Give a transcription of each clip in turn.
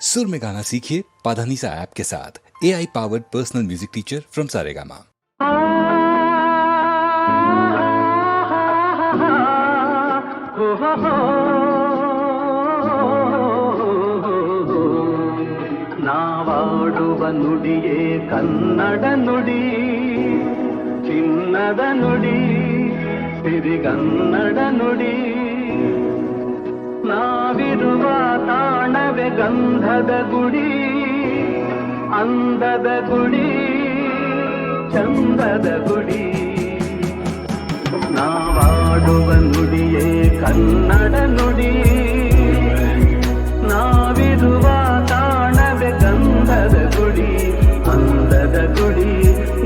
सुर में गाना सीखिए पाधानीसा ऐप के साथ A I powered personal music teacher from Saregama ನಾವಾಡುವ ನುಡಿಯೇ ಕನ್ನಡ ನುಡಿ ಚಿನ್ನದ ನುಡಿ ಸಿರಿಗನ್ನಡ ನುಡಿ ನಾವಿರುವ ತಾಣವೇ ಗಂಧದ ಗುಡಿ, ಅಂದದ ಗುಡಿ, ಚಂದದ ಗುಡಿ. ನಾವಾಡುವ ನುಡಿಯೇ ಕನ್ನಡ ನುಡಿ. ನಾವಿರುವ ತಾಣವೆ ಗಂಧದ ಗುಡಿ, ಅಂದದ ಗುಡಿ,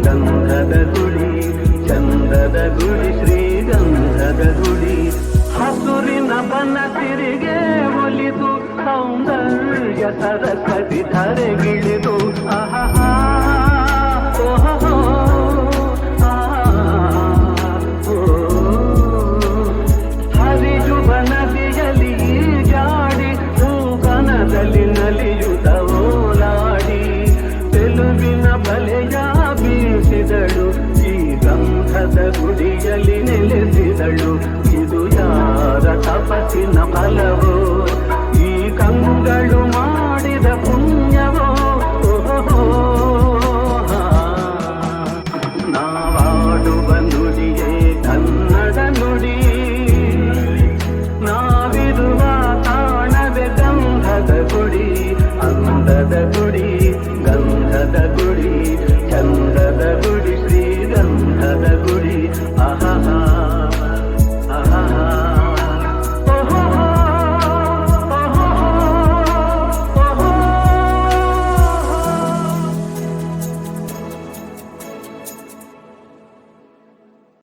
ಗಂಧದ ಗುಡಿ, ಚಂದದ ಗುಡಿ, ಶ್ರೀಗಂಧದ ಗುಡಿ. ಹಸುರಿನ ಬನಸಿರಿಗೆ ಒಲಿದು ಸೌಂದರ್ಯ ಸರಸ್ವತಿ ಧರೆಗಿಳಿದು. ಆಹಾ ಓಹೋ ಹರಿಜುವ ನದಿಯಲ್ಲಿ ಜಾಡಿ ಹೂಗನದಲ್ಲಿ ನಲಿಯುತ್ತ ಓಲಾಡಿ. ತೆಲುಗಿನ ಬಲೆಯ ಬೀಸಿದಳು, ಈ ಗಂಧದ ಗುಡಿಯಲ್ಲಿ ನೆಲೆಸಿದಳು. ಇದು ಯಾರ ತಪಸ್ಸಿನ ಫಲವೋ?